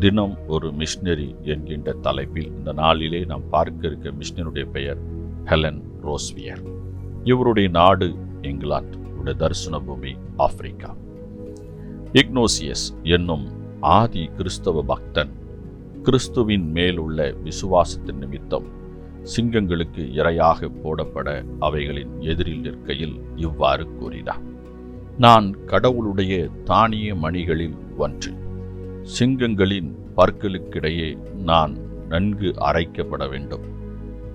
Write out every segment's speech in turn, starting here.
தினம் ஒரு மிஷினரி என்கின்ற தலைப்பில் இந்த நாளிலே நாம் பார்க்க இருக்க மிஷினருடைய பெயர் ஹெலன் ரோஸ்வியர். இவருடைய நாடு இங்கிலாந்து இவருடைய தரிசன பூமி ஆப்பிரிக்கா. இக்னோசியஸ் என்னும் ஆதி கிறிஸ்தவ பக்தன் கிறிஸ்துவின் மேலுள்ள விசுவாசத்தின் நிமித்தம் சிங்கங்களுக்கு இரையாக போடப்பட அவைகளின் எதிரில் நிற்கையில் இவ்வாறு கூறினார். நான் கடவுளுடைய தானிய மணிகளில் ஒன்று. சிங்கங்களின் பற்களுக்கிடையே நான் நன்கு அரைக்கப்பட வேண்டும்.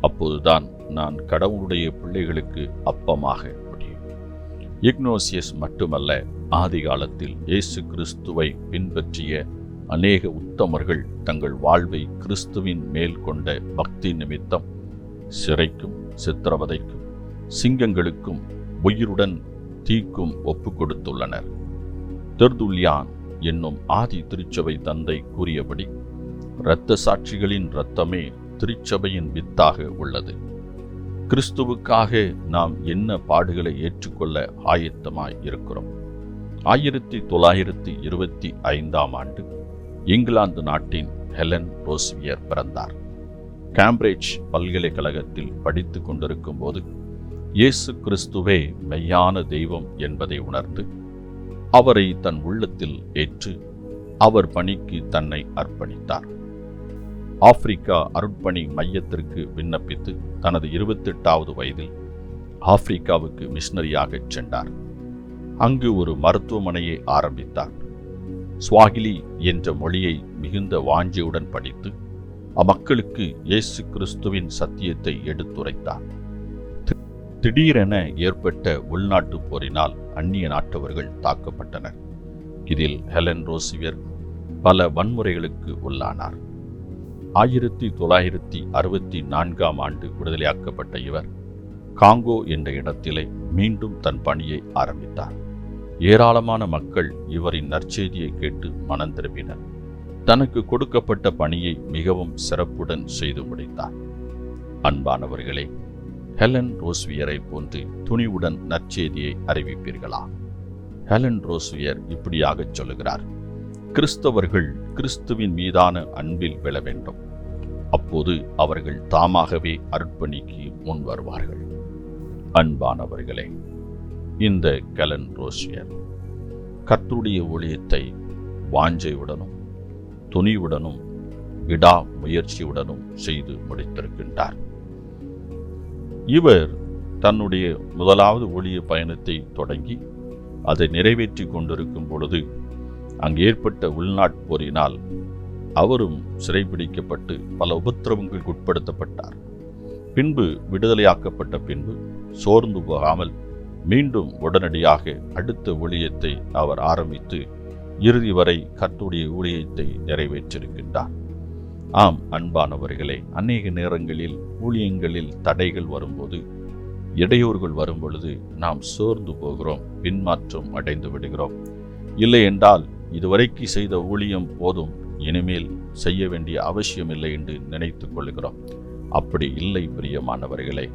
அப்போதுதான் நான் கடவுளுடைய பிள்ளைகளுக்கு அப்பமாக முடியும். இக்னோசியஸ் மட்டுமல்ல ஆதி காலத்தில் இயேசு கிறிஸ்துவை பின்பற்றிய அநேக உத்தமர்கள் தங்கள் வாழ்வை கிறிஸ்துவின் மேல் கொண்ட பக்தி நிமித்தம் சிறைக்கும் சித்திரவதைக்கும் சிங்கங்களுக்கும் உயிருடன் தீக்கும் ஒப்பு கொடுத்துள்ளனர். தெர்துல்யான் என்னும் ஆதி திருச்சபை தந்தை கூறியபடி இரத்த சாட்சிகளின் இரத்தமே திருச்சபையின் வித்தாக உள்ளது. கிறிஸ்துவுக்காக நாம் என்ன பாடுகளை ஏற்றுக்கொள்ள ஆயத்தமாய் இருக்கிறோம்? ஆயிரத்தி தொள்ளாயிரத்தி இருபத்தி ஐந்தாம் ஆண்டு இங்கிலாந்து நாட்டின் ஹெலன் ரோஸ்வியர் பிறந்தார். கேம்பிரிட்ஜ் பல்கலைக்கழகத்தில் படித்து கொண்டிருக்கும் போது இயேசு கிறிஸ்துவே மெய்யான தெய்வம் என்பதை உணர்ந்து அவரை தன் உள்ளத்தில் ஏற்று அவர் பணிக்கு தன்னை அர்ப்பணித்தார். ஆப்பிரிக்கா அருட்பணி மையத்திற்கு விண்ணப்பித்து தனது இருபத்தெட்டாவது வயதில் ஆப்பிரிக்காவுக்கு மிஷனரியாகச் சென்றார். அங்கு ஒரு மருத்துவமனையை ஆரம்பித்தார். ஸ்வாகிலி என்ற மொழியை மிகுந்த வாஞ்சியுடன் படித்து அம்மக்களுக்கு இயேசு கிறிஸ்துவின் சத்தியத்தை எடுத்துரைத்தார். திடீரென ஏற்பட்ட உள்நாட்டுப் போரினால் அந்நிய நாட்டவர்கள் தாக்கப்பட்டனர். இதில் ஹெலன் ரோசிவியர் பல வன்முறைகளுக்கு உள்ளானார். ஆயிரத்தி தொள்ளாயிரத்தி அறுபத்தி நான்காம் ஆண்டு விடுதலையாக்கப்பட்ட இவர் காங்கோ என்ற இடத்திலே மீண்டும் தன் பணியை ஆரம்பித்தார். ஏராளமான மக்கள் இவரின் நற்செய்தியை கேட்டு மனம் திரும்பினர் தனக்கு கொடுக்கப்பட்ட பணியை மிகவும் சிறப்புடன் செய்து முடித்தார். அன்பானவர்களே ஹெலன் ரோஸ்வியரை போன்று துணிவுடன் நற்செய்தியை அறிவிப்பீர்களா? ஹெலன் ரோஸ்வியர் இப்படியாகச் சொல்லுகிறார் கிறிஸ்தவர்கள் கிறிஸ்துவின் மீதான அன்பில் விழ வேண்டும். அப்போது அவர்கள் தாமாகவே அர்ப்பணிக்கு முன் வருவார்கள். அன்பானவர்களே இந்த கலன் ரோஷியர் கத்துடைய ஒளியத்தை வாஞ்சையுடனும் துணிவுடனும் விடா முயற்சியுடனும் செய்து முடித்திருக்கின்றார். இவர் தன்னுடைய முதலாவது ஒளிய பயணத்தை தொடங்கி அதை நிறைவேற்றி கொண்டிருக்கும் பொழுது அங்கு ஏற்பட்ட உள்நாட் போரினால் அவரும் சிறைபிடிக்கப்பட்டு பல உபத்திரவங்களுக்கு உட்படுத்தப்பட்டார். பின்பு விடுதலையாக்கப்பட்ட பின்பு சோர்ந்து போகாமல் மீண்டும் உடனடியாக அடுத்த ஊழியத்தை அவர் ஆரம்பித்து இறுதி வரை கத்துடைய ஊழியத்தை நிறைவேற்றிருக்கின்றார். ஆம் அன்பானவர்களே அநேக நேரங்களில் ஊழியங்களில் தடைகள் வரும்போது இடையூறுகள் வரும்பொழுது நாம் சோர்ந்து போகிறோம் பின்மாற்றம் அடைந்து விடுகிறோம். இல்லை என்றால் இதுவரைக்கு செய்த ஊழியம் போதும் இனிமேல் செய்ய வேண்டிய அவசியமில்லை என்று நினைத்து கொள்கிறோம் அப்படி இல்லை பிரியமானவர்களே.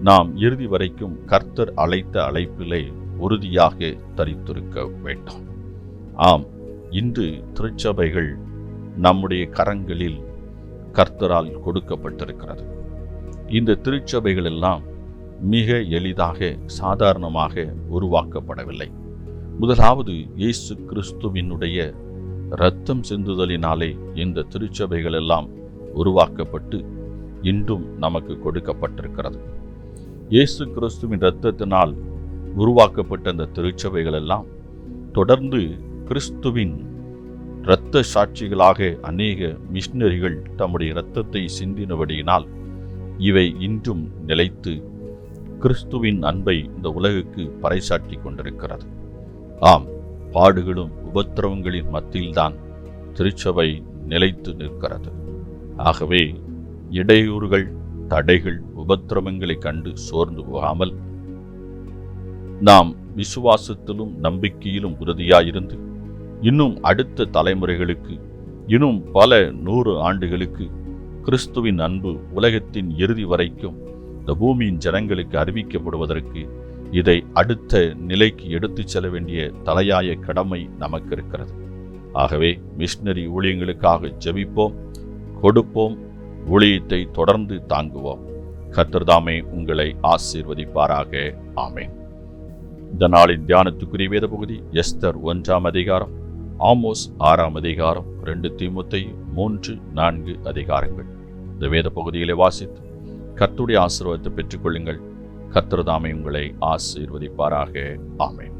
நாம் இறுதி வரைக்கும் கர்த்தர் அழைத்த அழைப்பிலே உறுதியாக தரித்திருக்க வேண்டும். ஆம் இன்று திருச்சபைகள் நம்முடைய கரங்களில் கர்த்தரால் கொடுக்கப்பட்டிருக்கிறது. இந்த திருச்சபைகள் எல்லாம் மிக எளிதாக சாதாரணமாக உருவாக்கப்படவில்லை. முதலாவது இயேசு கிறிஸ்துவினுடைய இரத்தம் சிந்துதலினாலே இந்த திருச்சபைகள் எல்லாம் உருவாக்கப்பட்டு இன்றும் நமக்கு கொடுக்கப்பட்டிருக்கிறது. இயேசு கிறிஸ்துவின் இரத்தத்தினால் உருவாக்கப்பட்ட அந்த திருச்சபைகள் எல்லாம் தொடர்ந்து கிறிஸ்துவின் இரத்த சாட்சிகளாக அநேக மிஷினரிகள் தம்முடைய இரத்தத்தை சிந்தினபடியினால் இவை இன்றும் நிலைத்து கிறிஸ்துவின் அன்பை இந்த உலகுக்கு பறைசாற்றி கொண்டிருக்கிறது. ஆம் பாடுகளும் உபத்திரவங்களின் மத்தியில்தான் திருச்சபை நிலைத்து நிற்கிறது. ஆகவே இடையூறுகள் தடைகள் உபத்திரவங்களை கண்டு சோர்ந்து போகாமல் நாம் விசுவாசத்திலும் நம்பிக்கையிலும் உறுதியாயிருந்து இன்னும் அடுத்த தலைமுறைகளுக்கு இன்னும் பல நூறு ஆண்டுகளுக்கு கிறிஸ்துவின் அன்பு உலகத்தின் இறுதி வரைக்கும் இந்த பூமியின் ஜனங்களுக்கு அறிவிக்கப்படுவதற்கு இதை அடுத்த நிலைக்கு எடுத்துச் செல்ல வேண்டிய தலையாய கடமை நமக்கு இருக்கிறது ஆகவே மிஷினரி ஊழியங்களுக்காக ஜெபிப்போம் கொடுப்போம் ஊழியத்தை தொடர்ந்து தாங்குவோம். கத்தர்தாமே உங்களை ஆசீர்வதிப்பாராக. ஆமேன். இந்த நாளின் தியானத்துக்குரிய வேத பகுதி எஸ்தர் ஒன்றாம் அதிகாரம் ஆமோஸ் ஆறாம் அதிகாரம் ரெண்டு தீமுத்தை மூன்று நான்கு அதிகாரங்கள். இந்த வேத பகுதிகளை வாசித்து கத்துடைய ஆசீர்வாதத்தை பெற்றுக்கொள்ளுங்கள். கத்திரதாமை உங்களை ஆசீர்வதிப்பாராக. ஆமை